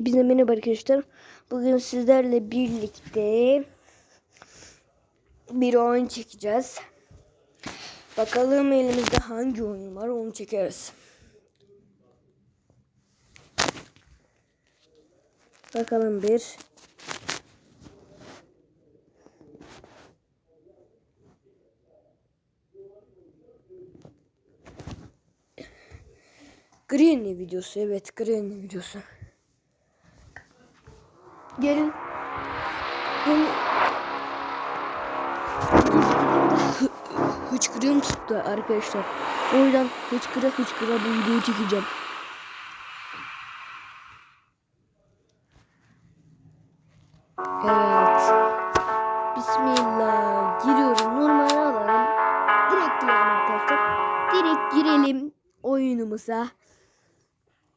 Hepinize merhaba arkadaşlar. Bugün sizlerle birlikte bir oyun çekeceğiz. Bakalım elimizde hangi oyun var onu çekeriz. Bakalım bir. Granny videosu evet Granny videosu. Gelin. Gelin. Hı- Hıçkırığım tuttu arkadaşlar. O yüzden hıçkıra hıçkıra bu videoyu çekeceğim. Evet. Bismillah. Giriyorum. Normal alalım. Direkt girelim arkadaşlar. Direkt girelim oyunumuza.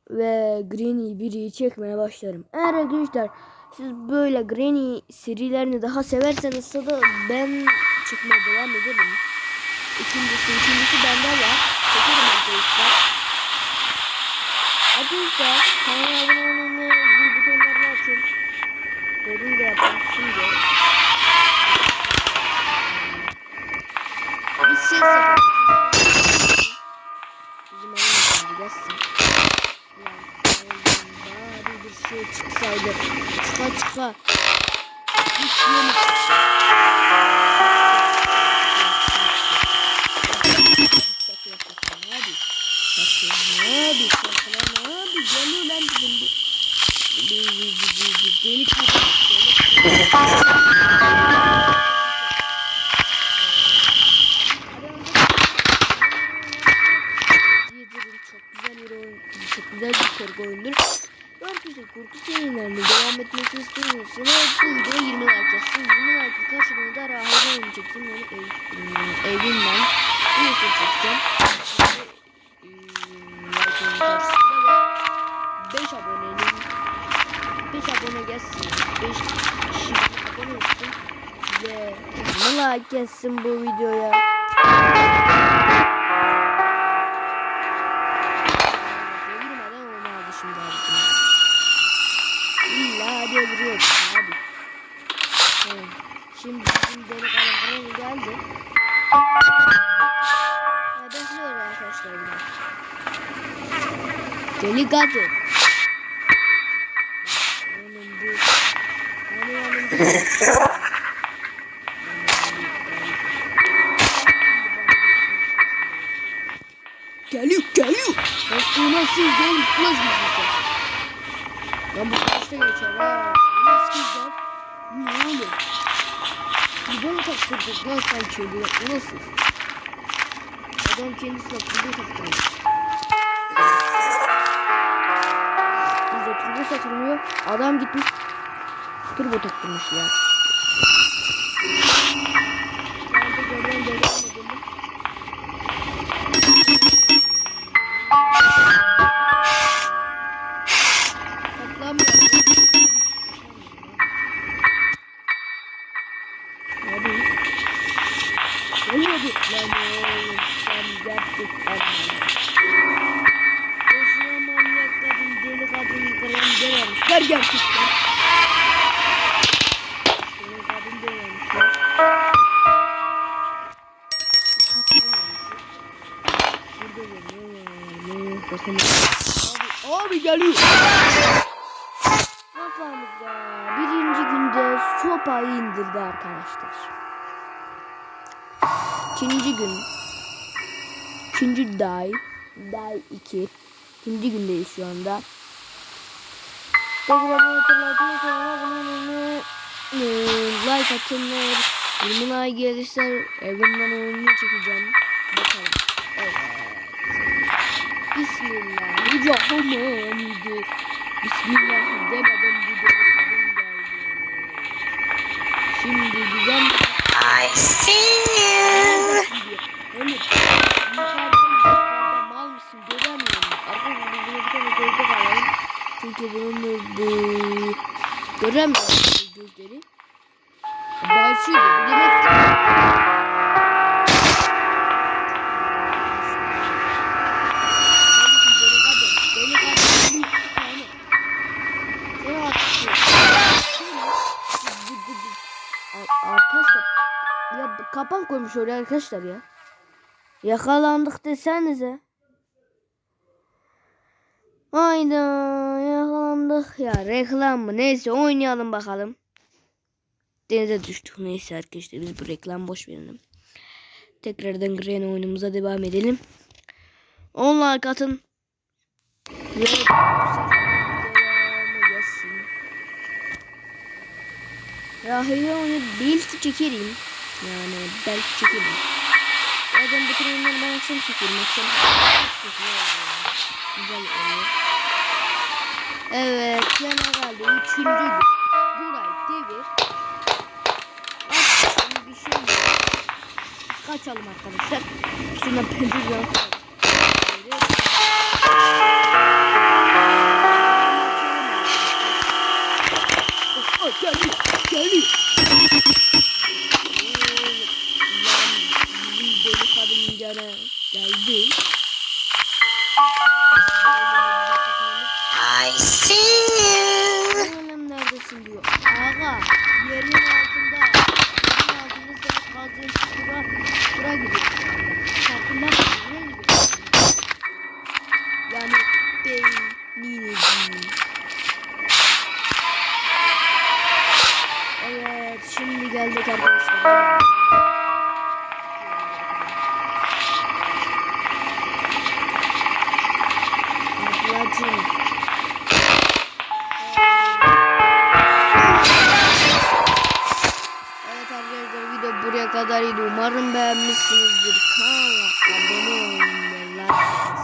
Ve Granny 1'i çekmeye başlarım. Eğer arkadaşlar siz böyle Granny serilerini daha severseniz da ben çıkmaya devam ederim. İkincisi, ikincisi bende var. Çekerim arkadaşlar. Arkadaşlar kanala abone olmayı, şey çıksaydı. Çıka çıka. Hiç lan bizim bu. Beni Yedirin çok güzel bir oyun, çok güzel bir korku oyundur. Arkadaşlar korku serilerinin devam etmesini istiyorsanız bu videoya 20 like yazsın. 20 like karşılığında da rahane oyun çekeyim. Ev, ım, evimden bir YouTube çekeceğim. Im, Like'ın karşısında da 5 abonenin 5 abone gelsin. 5 kişi abone olsun. Ve 20 like gelsin bu videoya. Öldürüyorsun hadi. Tamam. Şimdi bizim deli kalan geldi. Ya bekliyoruz arkadaşlar yine. Deli kadın. Oğlum bu. Hani yanımda. Geliyor geliyor. Nasıl zor flash mısın sen? Lan bu flash'ta geçer ha. Nasıl güzel? Ne oğlum? Bir bana taktırdık lan sanki bu. Bu nasıl? Adam kendisine turbo taktırmış. Bizde turbo satılmıyor. Adam gitmiş turbo taktırmış ya. Sen de görünen devam. Abi, abi geliyor. Kafamıza birinci günde sopayı indirdi arkadaşlar. İkinci gün. İkinci day. Day 2. İkinci gündeyiz şu anda. Like atınlar. 20 like gelirse evimden oyunu çekeceğim. Bakalım. Bismillahirrahmanirrahim. Bismillah demeden bir de kadın geldi. Şimdi güzel I see you. Yukarıda yukarıda mal mısın göremiyorum. Arkadaşlar buna bir tane gözlük alalım. Çünkü bunun bu göremiyorum gözleri. Başlıyor bu demek ki. Kapan koymuş oraya arkadaşlar ya. Yakalandık desenize. Hayda yakalandık ya reklam mı neyse oynayalım bakalım. Denize düştük neyse arkadaşlar biz bu reklam boş verelim. Tekrardan Green oyunumuza devam edelim. 10 like atın. Ve bu serinin devamı gelsin. Rahile onu belki çekerim. Yani belki çekerim. Bazen bütün oyunları ben akşam çekerim. Akşam Güzel oluyor. Evet yana kaldı. Üçüncü gün. Burayı devir. Aç bir şey yok. Kaçalım arkadaşlar. Şuna pencere yok. Geldi. I see you. Oğlum neredesin diyor. Aga yerin altında. Yerin altında seni kazdığın bura, bura gidiyor. Farkında mısın? Gidiyorsun? Yani beyninizi. Evet şimdi geldik arkadaşlar. kadarıyla umarım beğenmişsinizdir. Kanala abone olun.